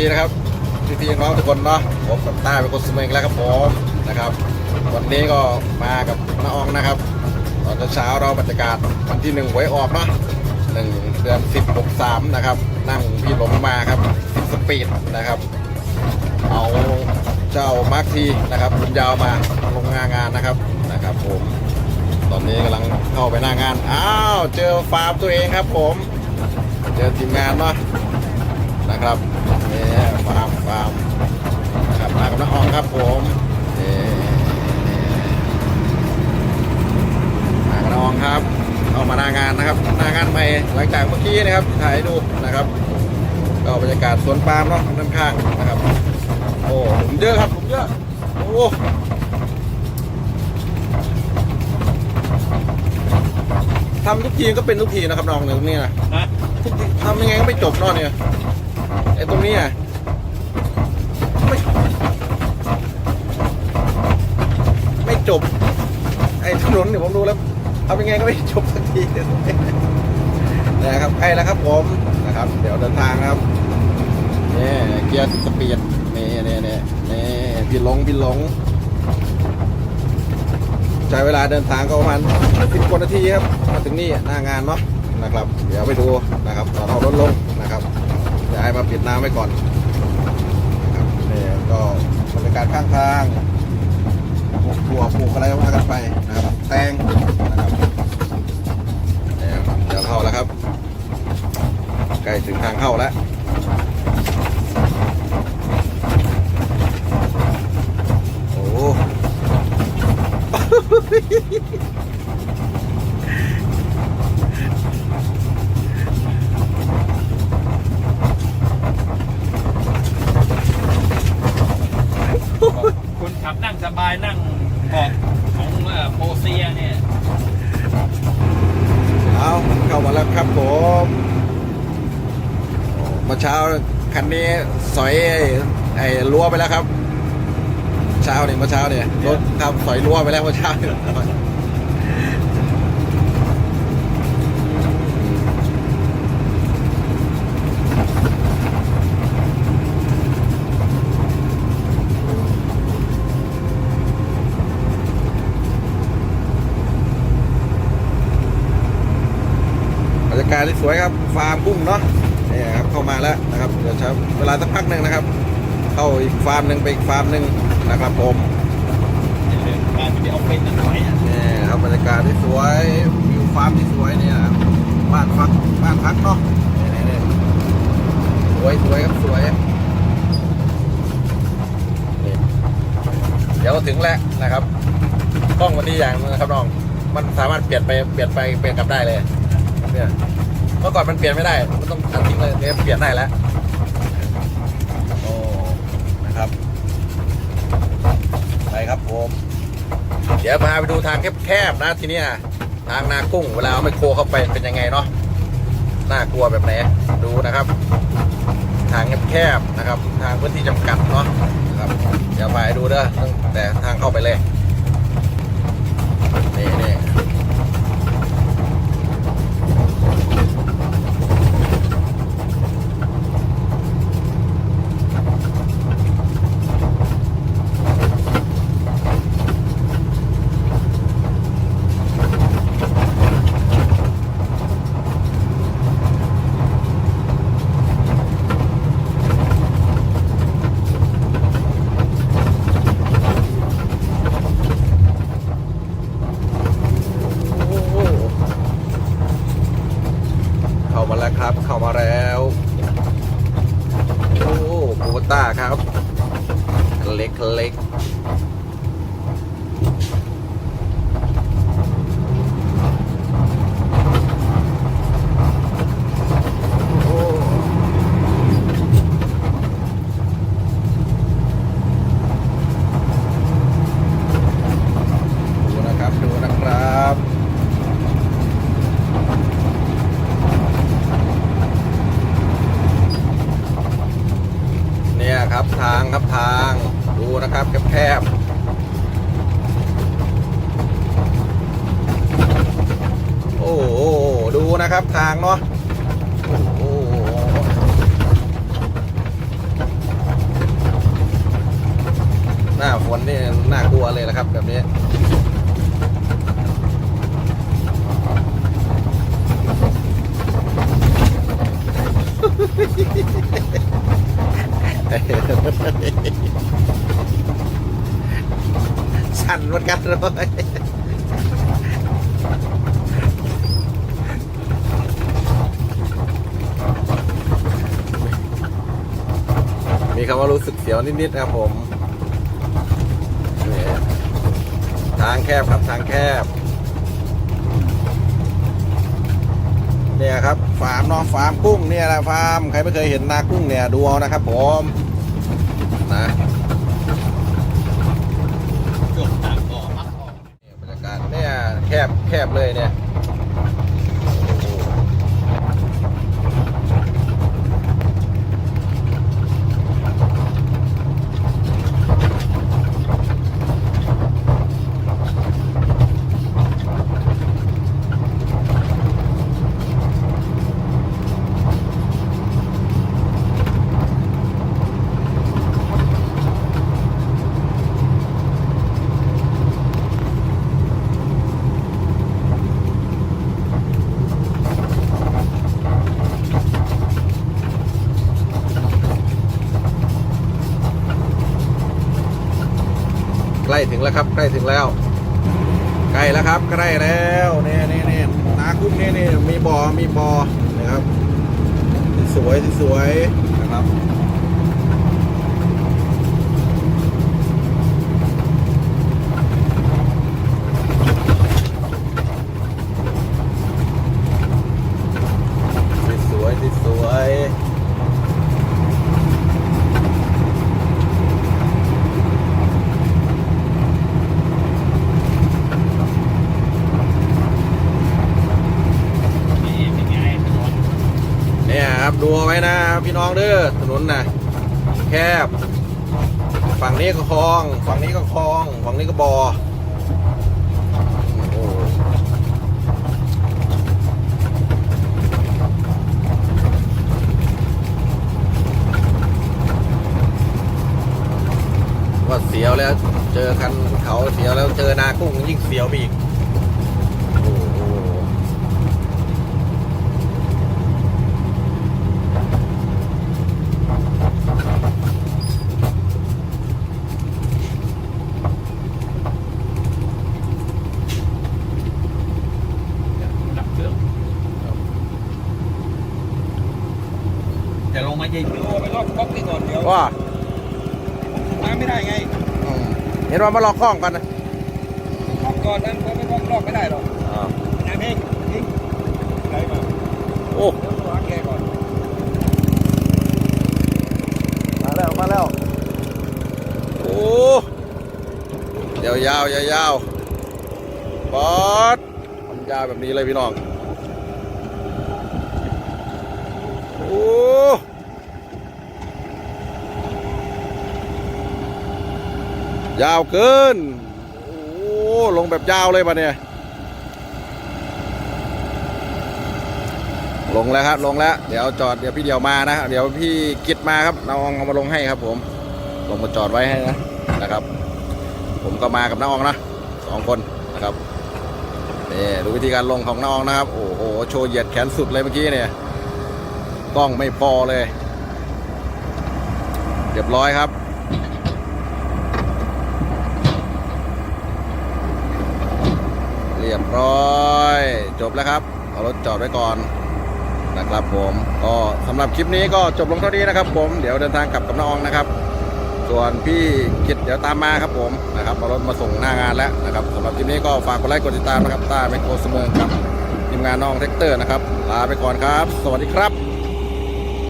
ดีนะครับพี่พี่น้องทุกคนเนาะผมกับต้าเป็นคนสมัยแล้วครับผมนะครับ วันนี้ก็มากับน้าอองนะครับ ตอนเช้าเราบรรยากาศวันที่หนึ่งไว้ออกเนาะหนึ่งเดือนสิบหกสามนะครับ นั่งพี่หลงมาครับสปีดนะครับ เอาเจ้ามาร์คทีนะครับคุณยาวมาลงงานงานนะครับนะครับผมตอนนี้กำลังเข้าไปหน้างาน อ้าว เจอฟาร์มตัวเองครับผม เจอทีมงานเนาะนะครับ ฟาร์มฟาร์มนะครับมากับน้องอองครับผมนี่มากับน้องอองครับเข้ามาหน้างานนะครับหน้างานใหม่หลังจากเมื่อกี้นะครับถ่ายให้ดูนะครับ ก็บรรยากาศสวนปาล์มเนาะด้านข้างนะครับโอ้หลุมเยอะครับหลุมเยอะโอ้ทำทุกทีก็เป็นทุกทีนะครับน้องเนี่ยตรงนี้นะนะทุกทีทำยังไงก็ไม่จบเนอะเนี่ยไอ้ตรงนี้อะไม่ไม่ จบ ไอ้ถนนเนี่ยผมดูแล้วทำยังไงก็ไม่จบสักทีนะครับใกล้แล้วครับผมนะครับ เดี๋ยวเดินทางครับนี่เกียร์สปีดนี่นี่นี่นี่พี่หลงพี่หลง ใช้เวลาเดินทางก็ประมาณสิบกว่านาทีครับมาถึงนี่หน้างานเนาะนะครับ เดี๋ยวไปดูนะครับตอนเอารถลงนะครับจะให้มาปิดน้ำไว้ก่อนนะครับนี่ก็บรรยากาศข้างทางทั่วก อะไรก็ว่ากันไปนะครับแตงนะครับเนี่ยเดี๋ยวเข้าแล้วครับใกล้ถึงทางเข้าแล้วโอ้ คนขับนั่งสบายนั่งเบาะของเอ่อโปเซียเนี่ย เอาเข้ามาแล้วครับผมโอ้เมื่อเช้าคันนี้สอยไอ้รั้วไปแล้วครับ เช้าเนี่ยเมื่อเช้าเนี่ยรถทำสอยรั้วไปแล้วเมื่อเช้าเนี่ยบรรยากาศที่สวยครับ ฟาร์มกุ้งเนาะ เข้ามาแล้วนะครับเดี๋ยวใช้เวลาสักพักหนึ่งนะครับ เข้าอีกฟาร์มหนึ่งไปอีกฟาร์มหนึ่งนะครับผมการที่เอาเป็นหน่อยอะนี่ครับบรรยากาศที่สวยวิวฟาร์มที่สวยเนี่ยบ้านพักบ้านพักเนาะนี่นี่สวยสวยครับสวยนี่เดี๋ยวก็ถึงแล้วนะครับกล้องวันนี้อย่างนึงนะครับน้อง มันสามารถเปลี่ยนไปเปลี่ยนไปเปลี่ยนกลับได้เลยเนี่ย เมื่อก่อนมันเปลี่ยนไม่ได้ มันต้องตัดทิ้งเลยเนี่ยเปลี่ยนได้แล้วโอ้นะครับไปครับผมเดี๋ยวพาไปดูทางแคบๆนะทีนี้ทางนากุ้งเวลาเอาไมโครเข้าไปเป็นยังไงเนาะน่ากลัวแบบไหนดูนะครับ ทางแคบๆนะครับ ทางพื้นที่จำกัดเนาะนะครับเดี๋ยวพาไปดูเด้อตั้งแต่ทางเข้าไปเลยนี่นี่ับทางเนาะหน้าฝนนี่น่ากลัวเลยนะครับ แบบนี้สั่นเหมือนกันเลย มีคำว่ารู้สึกเสียวนิดๆนะครับผมทางแคบครับทางแคบ เนี่ยครับฟาร์มเนาะฟาร์มกุ้งเนี่ยแหละฟาร์มใครไม่เคยเห็นนากุ้งเนี่ยดูเอานะครับผมนะช่วงต่างก่อมักออกเนี่ยบรรยากาศเนี่ยแคบแคบเลยเนี่ย ถึงแล้วครับ ใกล้ถึงแล้ว ใกล้แล้วครับใกล้แล้วเนี่ยเนี่ยเนี่ยนาคุ้มเนี่ยเนี่ยมีบ่อมีบ่อนะครับ สวยสวยนะครับ สวยๆสวยๆ นี่เป็นไงถนน เนี่ยครับ ดูเอาไว้นะพี่น้องเด้อถนนนะแคบ ฝั่งนี้ก็คลอง ฝั่งนี้ก็คลอง ฝั่งนี้ก็บอ่อโอ้โหว่าเสียวแล้ว เจอคันเขาเสียวแล้วเจอนากุ้งยิ่งเสียวไปอีกโอ้โห ดับเครื่อง จะลงมายิงดูไปรอบก๊อกนี่ก่อนเดี๋ยวว่ามาไม่ได้ไงอืมเห็นว่ามาลอกข้องกันนะก๊อกก่อนนั้นเขาไม่ก๊อกรอบไม่ได้หรอกอ่าน้ำเองยิงไหลมาโอ้เดี๋ยวตัวแกก่อน มาแล้วมาแล้วโอ้ยาวยาวยาวยาวบอสมันยาวแบบนี้เลยพี่น้องโอ้ ยาวเกิน โอ้ลงแบบยาวเลยปะเนี่ย ลงแล้วครับลงแล้ว เดี๋ยวจอดเดี๋ยวพี่เดียวมานะ เดี๋ยวพี่กิดมาครับน้องเอามาลงให้ครับผม ลงมาจอดไว้ให้นะนะครับ ผมก็มากับน้าองนะสองคนนะครับนี่ดูวิธีการลงของน้าองนะครับ โอ้โหโชว์เหยียดแขนสุดเลยเมื่อกี้เนี่ยกล้องไม่พอเลย เรียบร้อยครับ เร้อยจบแล้วครับ เอารถจอดไว้ก่อนนะครับผมก็สำหรับคลิปนี้ก็จบลงเท่านี้นะครับ ผมเดี๋ยวเดินทางกลับกับน้องนะครับ ส่วนพี่กิดเดี๋ยวตามมาครับผมนะครับเอารถมาส่งหน้างานแล้วนะครับสำหรับคลิปนี้ก็ฝากกดไลค์กดติดตามนะครับต้าแมโครสเมอร์กับทีมงานน้องเทคเตอร์นะครับลาไปก่อนครับ สวัสดีครับ